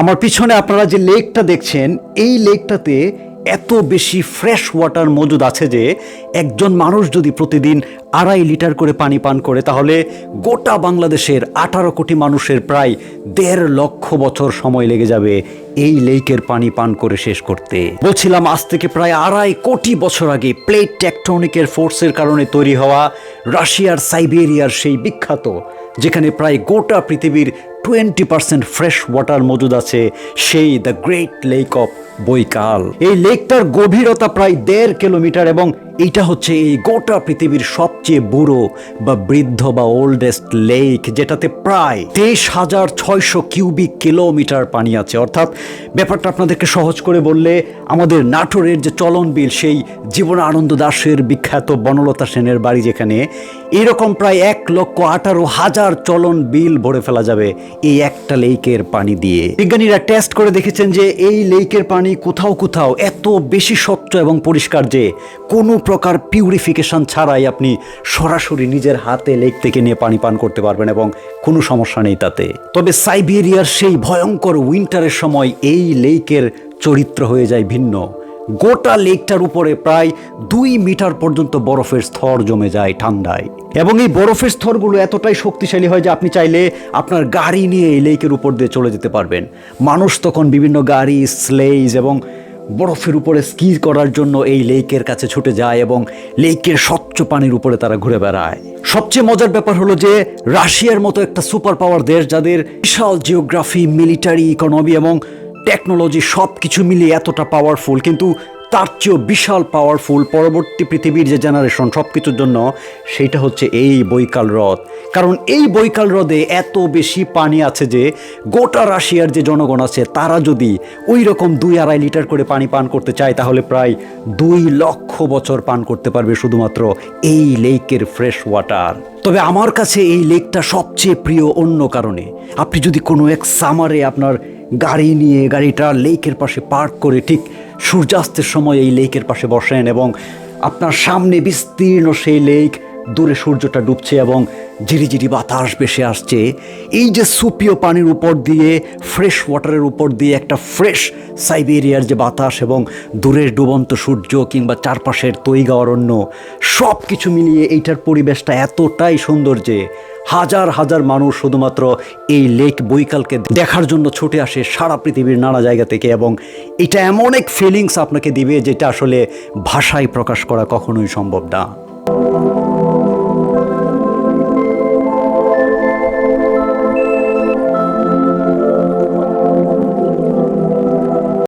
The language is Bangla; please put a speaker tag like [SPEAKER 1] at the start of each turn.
[SPEAKER 1] আমার পিছনে আপনারা যে লেকটা দেখছেন, এই লেকটাতে এত বেশি ফ্রেশ ওয়াটার মজুদ আছে যে একজন মানুষ যদি প্রতিদিন আড়াই লিটার করে পানি পান করে, তাহলে গোটা বাংলাদেশের আঠারো কোটি মানুষের প্রায় দেড় লক্ষ বছর সময় লেগে যাবে এই লেকের পানি পান করে শেষ করতে। বলছিলাম, আজ থেকে প্রায় আড়াই কোটি বছর আগে প্লেট টেকটনিকের ফোর্সের কারণে তৈরি হওয়া রাশিয়ার সাইবেরিয়ার সেই বিখ্যাত, যেখানে প্রায় গোটা পৃথিবীর টোয়েন্টি পার্সেন্ট ফ্রেশ ওয়াটার মজুদ আছে সেই the great lake of Baikal এই লেকটার গভীরতা প্রায় দেড় কিলোমিটার এবং এইটা হচ্ছে এই গোটা পৃথিবীর সবচেয়ে বুড়ো বা বৃদ্ধ বা ওল্ডেস্ট লেক যেটাতে প্রায় তেইশ হাজার ছয়শো কিউবিক কিলোমিটার পানি আছে। অর্থাৎ ব্যাপারটা আপনাদেরকে সহজ করে বললে, আমাদের নাটোরের যে চলন বিল সেই জীবনানন্দ দাসের বিখ্যাত বনলতা সেনের বাড়ি যেখানে, এরকম প্রায় এক লক্ষ আঠারো হাজার চলন বিল ভরে ফেলা যাবে এই একটা লেকের পানি দিয়ে। বিজ্ঞানীরা টেস্ট করে দেখেছেন যে এই লেকের পানি কোথাও কোথাও এত বেশি স্বচ্ছ এবং পরিষ্কার যে কোনো প্রকার পিউরিফিকেশন ছাড়াই আপনি সরাসরি নিজের হাতে লেক থেকে নিয়ে পানি পান করতে পারবেন এবং কোনো সমস্যা নেই তাতে। তবে সাইবেরিয়ার সেই ভয়ঙ্কর উইন্টারের সময় এই লেকের চরিত্র হয়ে যায় ভিন্ন। গোটা লেকটার উপরে প্রায় দুই মিটার পর্যন্ত বরফের স্তর জমে যায় ঠান্ডায়। এবং এই বরফের স্তরগুলো এতটাই শক্তিশালী হয় যে আপনি চাইলে আপনার গাড়ি নিয়ে এই লেকের উপর দিয়ে চলে যেতে পারবেন। মানুষ তখন বিভিন্ন গাড়ি, স্লেজ এবং বরফের উপরে স্কি করার জন্য এই লেকের কাছে ছুটে যায় এবং লেকের স্বচ্ছ পানির উপরে তারা ঘুরে বেড়ায়। সবচেয়ে মজার ব্যাপার হলো যে রাশিয়ার মতো একটা সুপার পাওয়ার দেশ যাদের বিশাল জিওগ্রাফি, মিলিটারি, ইকোনমি এবং টেকনোলজি সব কিছু মিলিয়ে এতটা পাওয়ারফুল কিন্তু তার চেয়েও বিশাল পাওয়ারফুল পরবর্তী পৃথিবীর যে জেনারেশন সব কিছুর জন্য সেইটা হচ্ছে এই বৈকাল হ্রদ। কারণ এই বৈকাল হ্রদে এত বেশি পানি আছে যে গোটা রাশিয়ার যে জনগণ আছে, তারা যদি ওই রকম দুই আড়াই লিটার করে পানি পান করতে চায়, তাহলে প্রায় দুই লক্ষ বছর পান করতে পারবে শুধুমাত্র এই লেকের ফ্রেশ ওয়াটার তবে আমার কাছে এই লেকটা সবচেয়ে প্রিয় অন্য কারণে। আপনি যদি কোনো এক সামারে আপনার গাড়ি নিয়ে গাড়িটা লেকের পাশে পার্ক করে ঠিক সূর্যাস্তের সময় এই লেকের পাশে বসেন এবং আপনার সামনে বিস্তীর্ণ সেই লেক, দূরে সূর্যটা ডুবছে এবং ঝিরিঝিরি বাতাস ভেসে আসছে। এই যে সুপিও পানির উপর দিয়ে ফ্রেশ ওয়াটারের উপর দিয়ে একটা ফ্রেশ সাইবেরিয়ার যে বাতাস এবং দূরের ডুবন্ত সূর্য কিংবা চারপাশের তৈগা অরণ্য সব কিছু মিলিয়ে এইটার পরিবেশটা এতটাই সুন্দর যে হাজার হাজার মানুষ শুধুমাত্র এই লেক বৈকালকে দেখার জন্য ছুটে আসে সারা পৃথিবীর নানা জায়গা থেকে এবং এটা এমন এক ফিলিংস আপনাকে দিবে যেটা আসলে ভাষায় প্রকাশ করা কখনোই সম্ভব না।